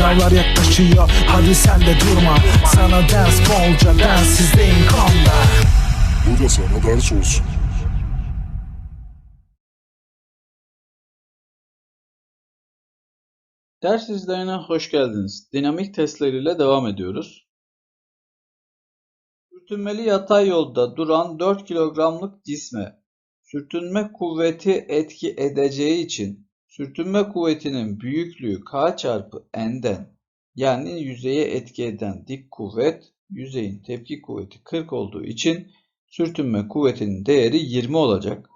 Sınavlar yaklaşıyor hadi sen de durma Sana ders bolca densizliğin konda Bu da sana ders olsun. Ders izlerine hoş geldiniz. Dinamik testleriyle devam ediyoruz. Sürtünmeli yatay yolda duran 4 kilogramlık cisme sürtünme kuvveti etki edeceği için sürtünme kuvvetinin büyüklüğü k çarpı n'den yani yüzeye etki eden dik kuvvet yüzeyin tepki kuvveti 40 olduğu için sürtünme kuvvetinin değeri 20 olacak.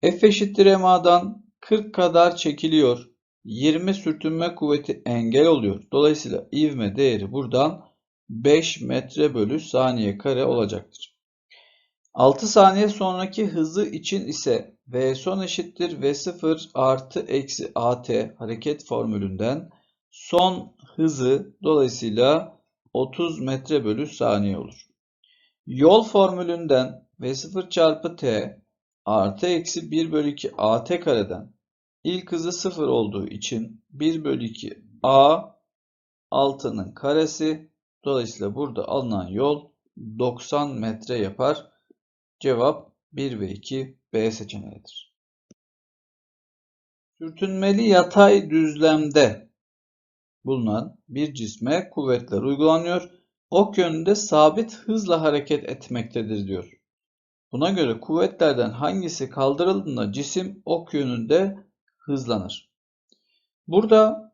F eşittir MA'dan 40 kadar çekiliyor. 20 sürtünme kuvveti engel oluyor. Dolayısıyla ivme değeri buradan 5 metre bölü saniye kare olacaktır. 6 saniye sonraki hızı için ise V son eşittir V0 artı eksi AT hareket formülünden son hızı dolayısıyla 30 metre bölü saniye olur. Yol formülünden V0 çarpı T artı eksi 1 bölü 2 AT kareden ilk hızı 0 olduğu için 1 bölü 2 A 6'nın karesi dolayısıyla burada alınan yol 90 metre yapar. Cevap 1 ve 2 B seçeneğidir. Sürtünmeli yatay düzlemde bulunan bir cisme kuvvetler uygulanıyor. Ok yönünde sabit hızla hareket etmektedir diyor. Buna göre kuvvetlerden hangisi kaldırıldığında cisim ok yönünde hızlanır. Burada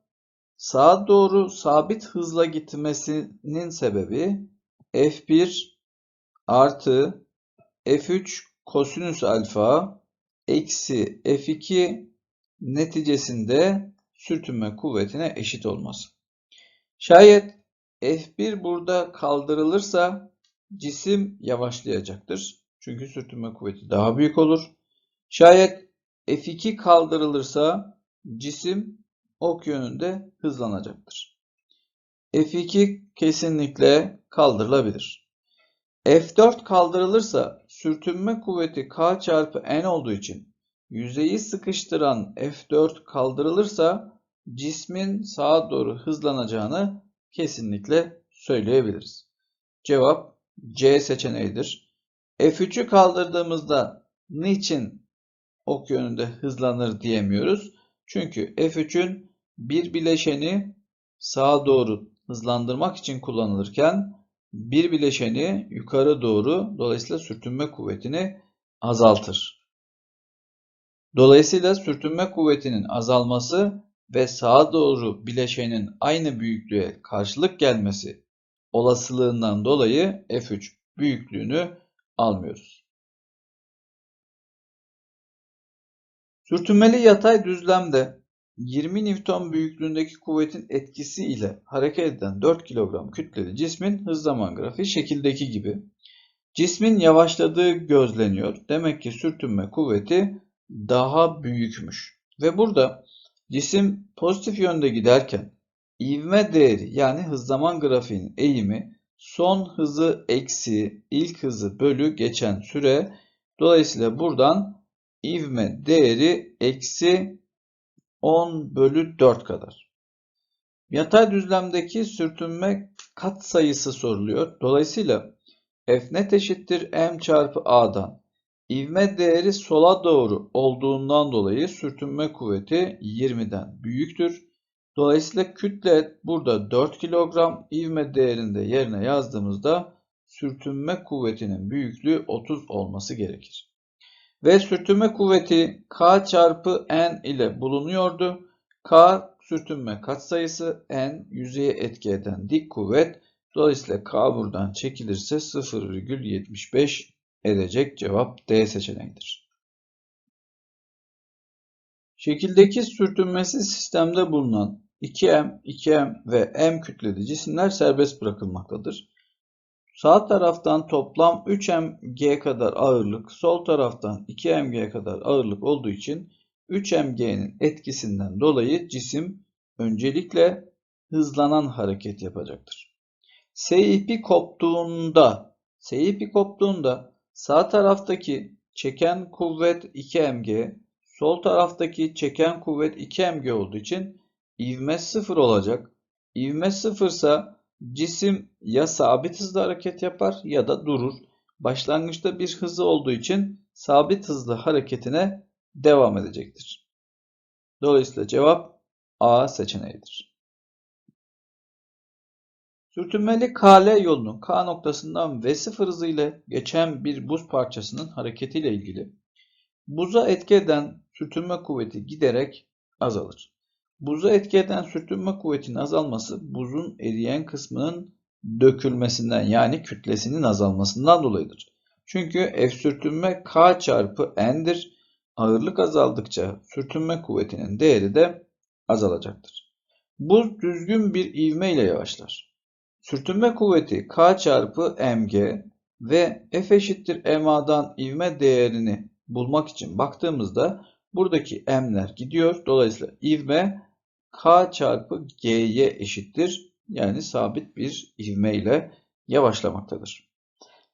sağa doğru sabit hızla gitmesinin sebebi F1 artı F3 kosinüs alfa eksi F2 neticesinde sürtünme kuvvetine eşit olması. Şayet F1 burada kaldırılırsa cisim yavaşlayacaktır. Çünkü sürtünme kuvveti daha büyük olur. Şayet F2 kaldırılırsa cisim ok yönünde hızlanacaktır. F2 kesinlikle kaldırılabilir. F4 kaldırılırsa sürtünme kuvveti K çarpı N olduğu için yüzeyi sıkıştıran F4 kaldırılırsa cismin sağa doğru hızlanacağını kesinlikle söyleyebiliriz. Cevap C seçeneğidir. F3'ü kaldırdığımızda niçin ok yönünde hızlanır diyemiyoruz. Çünkü F3'ün bir bileşeni sağa doğru hızlandırmak için kullanılırken bir bileşeni yukarı doğru dolayısıyla sürtünme kuvvetini azaltır. Dolayısıyla sürtünme kuvvetinin azalması ve sağa doğru bileşenin aynı büyüklüğe karşılık gelmesi olasılığından dolayı F3 büyüklüğünü almıyoruz. Sürtünmeli yatay düzlemde 20 Newton büyüklüğündeki kuvvetin etkisi ile hareket eden 4 kilogram kütleli cismin hız zaman grafiği şekildeki gibi. Cismin yavaşladığı gözleniyor. Demek ki sürtünme kuvveti daha büyükmüş. Ve burada cisim pozitif yönde giderken ivme değeri yani hız zaman grafiğinin eğimi son hızı eksi ilk hızı bölü geçen süre. Dolayısıyla buradan ivme değeri eksi 10 bölü 4 kadar. Yatay düzlemdeki sürtünme kat sayısı soruluyor. Dolayısıyla F net eşittir M çarpı A'dan. İvme değeri sola doğru olduğundan dolayı sürtünme kuvveti 20'den büyüktür. Dolayısıyla kütle burada 4 kilogram ivme değerinde yerine yazdığımızda sürtünme kuvvetinin büyüklüğü 30 olması gerekir. Ve sürtünme kuvveti K çarpı N ile bulunuyordu. K sürtünme katsayısı, N yüzeye etki eden dik kuvvet. Dolayısıyla K buradan çekilirse 0,75 edecek cevap D seçeneğidir. Şekildeki sürtünmesiz sistemde bulunan 2M, 2M ve M kütleli cisimler serbest bırakılmaktadır. Sağ taraftan toplam 3mg kadar ağırlık, sol taraftan 2mg kadar ağırlık olduğu için 3mg'nin etkisinden dolayı cisim öncelikle hızlanan hareket yapacaktır. S ipi koptuğunda, S ipi koptuğunda sağ taraftaki çeken kuvvet 2mg, sol taraftaki çeken kuvvet 2mg olduğu için ivme 0 olacak. ivme sıfırsa cisim ya sabit hızla hareket yapar ya da durur. Başlangıçta bir hızı olduğu için sabit hızlı hareketine devam edecektir. Dolayısıyla cevap A seçeneğidir. Sürtünmeli KL yolunun K noktasından V0 hızı ile geçen bir buz parçasının hareketiyle ilgili buza etki eden sürtünme kuvveti giderek azalır. Buza etki eden sürtünme kuvvetinin azalması buzun eriyen kısmının dökülmesinden yani kütlesinin azalmasından dolayıdır. Çünkü F sürtünme K çarpı N'dir. Ağırlık azaldıkça sürtünme kuvvetinin değeri de azalacaktır. Buz düzgün bir ivme ile yavaşlar. Sürtünme kuvveti K çarpı mg ve F eşittir MA'dan ivme değerini bulmak için baktığımızda buradaki m'ler gidiyor. Dolayısıyla ivme K çarpı G'ye eşittir. Yani sabit bir ivme ile yavaşlamaktadır.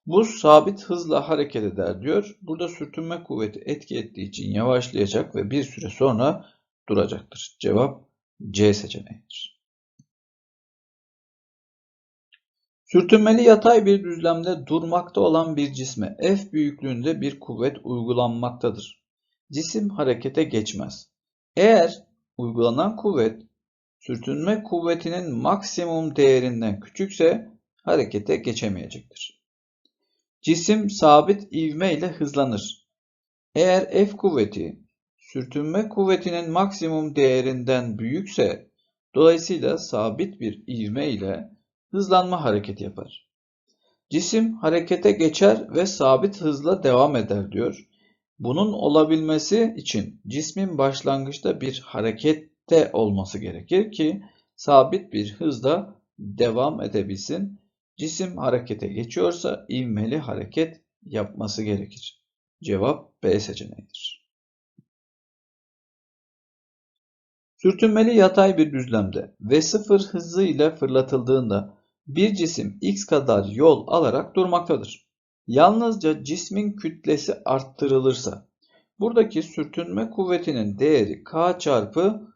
Buz sabit hızla hareket eder diyor. Burada sürtünme kuvveti etki ettiği için yavaşlayacak ve bir süre sonra duracaktır. Cevap C seçeneğidir. Sürtünmeli yatay bir düzlemde durmakta olan bir cisme F büyüklüğünde bir kuvvet uygulanmaktadır. Cisim harekete geçmez. Eğer uygulanan kuvvet sürtünme kuvvetinin maksimum değerinden küçükse harekete geçemeyecektir. Cisim sabit ivme ile hızlanır. Eğer F kuvveti sürtünme kuvvetinin maksimum değerinden büyükse dolayısıyla sabit bir ivme ile hızlanma hareketi yapar. Cisim harekete geçer ve sabit hızla devam eder diyor. Bunun olabilmesi için cismin başlangıçta bir harekette olması gerekir ki sabit bir hızla devam edebilsin. Cisim harekete geçiyorsa ivmeli hareket yapması gerekir. Cevap B seçeneğidir. Sürtünmeli yatay bir düzlemde ve sıfır hızı ile fırlatıldığında bir cisim x kadar yol alarak durmaktadır. Yalnızca cismin kütlesi arttırılırsa buradaki sürtünme kuvvetinin değeri k çarpı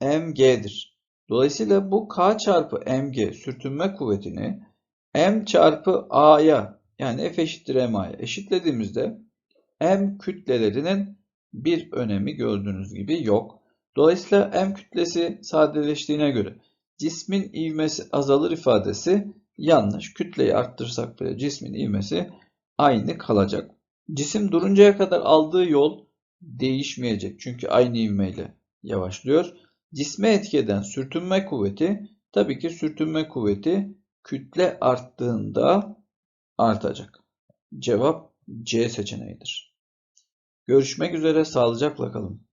mg'dir. Dolayısıyla bu k çarpı mg sürtünme kuvvetini m çarpı a'ya yani f eşittir ma'ya eşitlediğimizde m kütlelerinin bir önemi gördüğünüz gibi yok. Dolayısıyla m kütlesi sadeleştiğine göre cismin ivmesi azalır ifadesi yanlış. Kütleyi arttırsak bile cismin ivmesi aynı kalacak. Cisim duruncaya kadar aldığı yol değişmeyecek. Çünkü aynı ivmeyle yavaşlıyor. Cisme etki eden sürtünme kuvveti tabii ki sürtünme kuvveti kütle arttığında artacak. Cevap C seçeneğidir. Görüşmek üzere sağlıcakla kalın.